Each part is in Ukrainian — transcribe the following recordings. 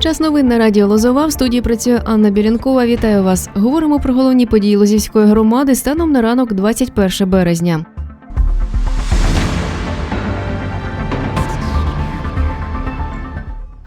Час новин на радіо Лозова. В студії працює Анна Білянкова. Вітаю вас. Говоримо про головні події Лозівської громади станом на ранок 21 березня.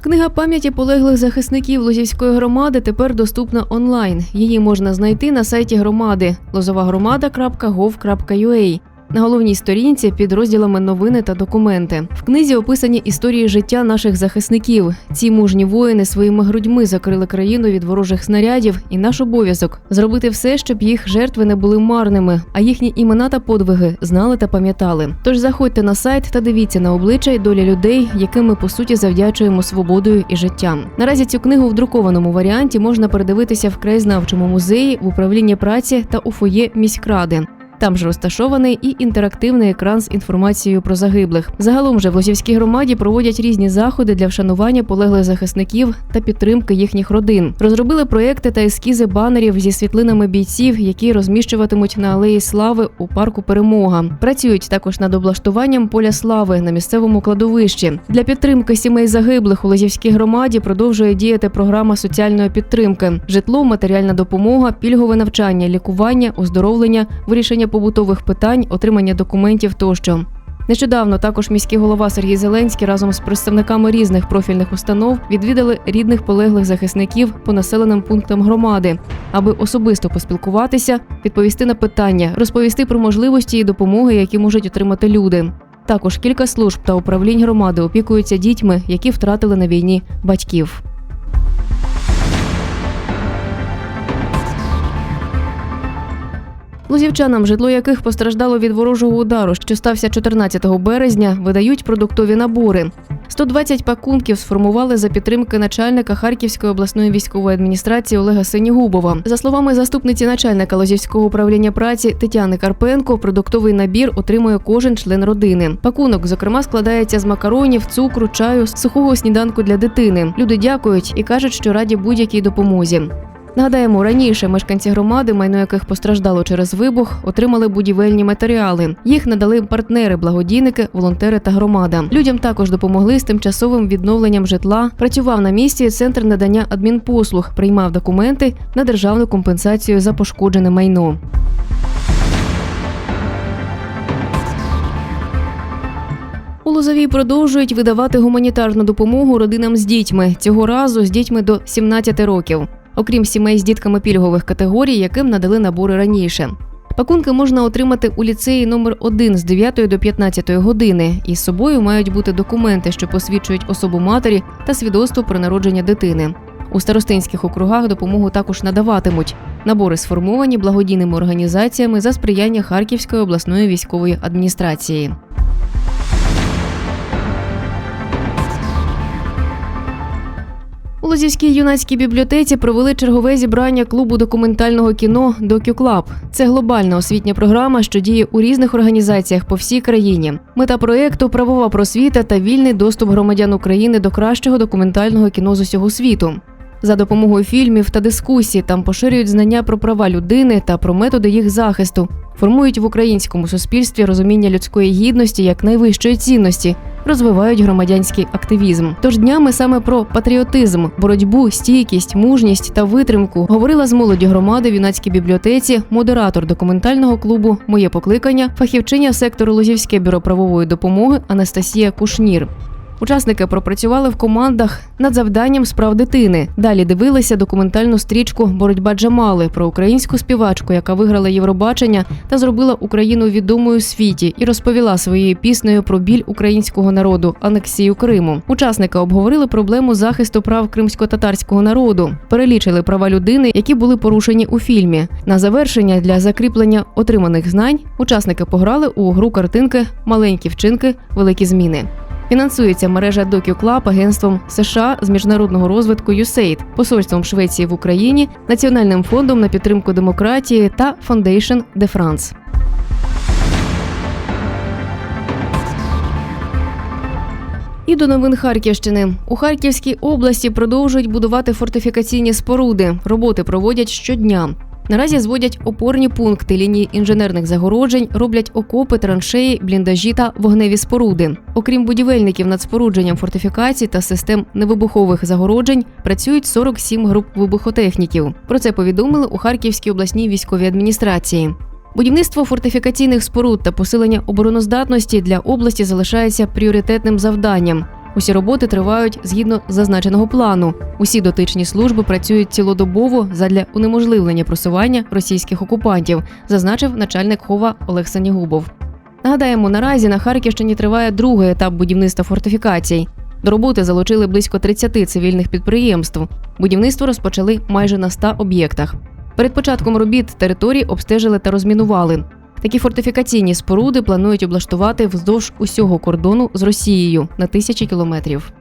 Книга пам'яті полеглих захисників Лозівської громади тепер доступна онлайн. Її можна знайти на сайті громади lozovagромада.gov.ua. На головній сторінці під розділами новини та документи. В книзі описані історії життя наших захисників. Ці мужні воїни своїми грудьми закрили країну від ворожих снарядів, і наш обов'язок зробити все, щоб їх жертви не були марними, а їхні імена та подвиги знали та пам'ятали. Тож заходьте на сайт та дивіться на обличчя й долі людей, яким ми по суті завдячуємо свободою і життям. Наразі цю книгу в друкованому варіанті можна передивитися в краєзнавчому музеї, в управлінні праці та у фоє міськради. Там ж розташований і інтерактивний екран з інформацією про загиблих. Загалом же в Лозівській громаді проводять різні заходи для вшанування полеглих захисників та підтримки їхніх родин. Розробили проекти та ескізи банерів зі світлинами бійців, які розміщуватимуть на алеї слави у парку Перемога. Працюють також над облаштуванням поля слави на місцевому кладовищі. Для підтримки сімей загиблих у Лозівській громаді продовжує діяти програма соціальної підтримки: житло, матеріальна допомога, пільгове навчання, лікування, оздоровлення, вирішення побутових питань, отримання документів тощо. Нещодавно також міський голова Сергій Зеленський разом з представниками різних профільних установ відвідали рідних полеглих захисників по населеним пунктам громади, аби особисто поспілкуватися, відповісти на питання, розповісти про можливості і допомоги, які можуть отримати люди. Також кілька служб та управлінь громади опікуються дітьми, які втратили на війні батьків. Лузівчанам, житло яких постраждало від ворожого удару, що стався 14 березня, видають продуктові набори. 120 пакунків сформували за підтримки начальника Харківської обласної військової адміністрації Олега Синігубова. За словами заступниці начальника Лозівського управління праці Тетяни Карпенко, продуктовий набір отримує кожен член родини. Пакунок, зокрема, складається з макаронів, цукру, чаю, сухого сніданку для дитини. Люди дякують і кажуть, що раді будь-якій допомозі. Нагадаємо, раніше мешканці громади, майно яких постраждало через вибух, отримали будівельні матеріали. Їх надали партнери, благодійники, волонтери та громада. Людям також допомогли з тимчасовим відновленням житла. Працював на місці центр надання адмінпослуг, приймав документи на державну компенсацію за пошкоджене майно. У Лозовій продовжують видавати гуманітарну допомогу родинам з дітьми. Цього разу з дітьми до 17 років окрім сімей з дітками пільгових категорій, яким надали набори раніше. Пакунки можна отримати у ліцеї номер 1 з 9 до 15 години. І з собою мають бути документи, що посвідчують особу матері та свідоцтво про народження дитини. У старостинських округах допомогу також надаватимуть. Набори сформовані благодійними організаціями за сприяння Харківської обласної військової адміністрації. У Лозівській юнацькій бібліотеці провели чергове зібрання клубу документального кіно «Докюклаб». Це глобальна освітня програма, що діє у різних організаціях по всій країні. Мета проєкту правова просвіта та вільний доступ громадян України до кращого документального кіно з усього світу. За допомогою фільмів та дискусій там поширюють знання про права людини та про методи їх захисту, формують в українському суспільстві розуміння людської гідності як найвищої цінності, розвивають громадянський активізм. Тож днями саме про патріотизм, боротьбу, стійкість, мужність та витримку говорила з молоді громади в юнацькій бібліотеці, модератор документального клубу Моє покликання, фахівчиня сектору Лозівське бюро правової допомоги Анастасія Кушнір. Учасники пропрацювали в командах над завданням справ дитини. Далі дивилися документальну стрічку Боротьба Джамали про українську співачку, яка виграла Євробачення та зробила Україну відомою у світі, і розповіла своєю піснею про біль українського народу анексію Криму. Учасники обговорили проблему захисту прав кримсько-татарського народу, перелічили права людини, які були порушені у фільмі. На завершення для закріплення отриманих знань учасники пограли у гру картинки Маленькі вчинки, великі зміни. Фінансується мережа DocuClub агентством США з міжнародного розвитку USAID, посольством Швеції в Україні, Національним фондом на підтримку демократії та Foundation de France. І до новин Харківщини у Харківській області продовжують будувати фортифікаційні споруди. Роботи проводять щодня. Наразі зводять опорні пункти лінії інженерних загороджень, роблять окопи, траншеї, бліндажі та вогневі споруди. Окрім будівельників над спорудженням фортифікацій та систем невибухових загороджень, працюють 47 груп вибухотехніків. Про це повідомили у Харківській обласній військовій адміністрації. Будівництво фортифікаційних споруд та посилення обороноздатності для області залишається пріоритетним завданням. Усі роботи тривають згідно зазначеного плану. Усі дотичні служби працюють цілодобово задля унеможливлення просування російських окупантів, зазначив начальник хова Олег Санігубов. Нагадаємо, наразі на Харківщині триває другий етап будівництва фортифікацій. До роботи залучили близько 30 цивільних підприємств. Будівництво розпочали майже на 100 об'єктах. Перед початком робіт території обстежили та розмінували. Такі фортифікаційні споруди планують облаштувати вздовж усього кордону з Росією на тисячі кілометрів.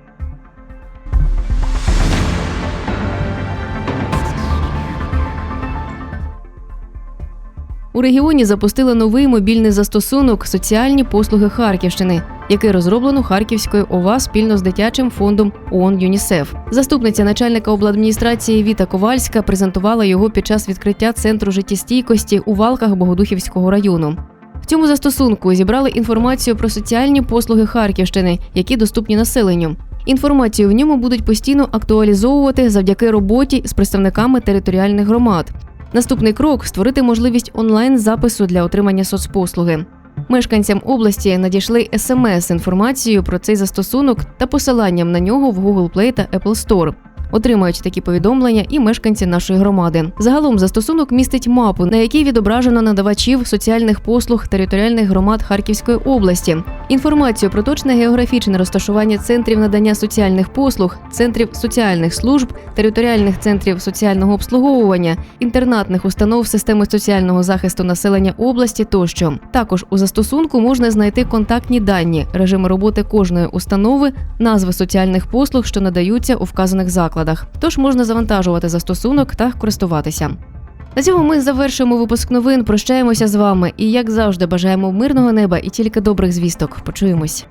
У регіоні запустили новий мобільний застосунок Соціальні послуги Харківщини, який розроблено Харківською ОВА спільно з дитячим фондом ООН ЮНІСЕФ. Заступниця начальника обладміністрації Віта Ковальська презентувала його під час відкриття центру життєстійкості у Валках Богодухівського району. В цьому застосунку зібрали інформацію про соціальні послуги Харківщини, які доступні населенню. Інформацію в ньому будуть постійно актуалізовувати завдяки роботі з представниками територіальних громад. Наступний крок створити можливість онлайн запису для отримання соцпослуги. Мешканцям області надійшли смс інформацію про цей застосунок та посиланням на нього в Google Play та Apple Store. Отримають такі повідомлення і мешканці нашої громади. Загалом застосунок містить мапу, на якій відображено надавачів соціальних послуг територіальних громад Харківської області, інформацію про точне географічне розташування центрів надання соціальних послуг, центрів соціальних служб, територіальних центрів соціального обслуговування, інтернатних установ системи соціального захисту населення області тощо. Також у застосунку можна знайти контактні дані, режими роботи кожної установи, назви соціальних послуг, що надаються у вказаних закладах. Тож можна завантажувати застосунок та користуватися. На цьому ми завершуємо випуск новин. Прощаємося з вами і, як завжди, бажаємо мирного неба і тільки добрих звісток. Почуємось.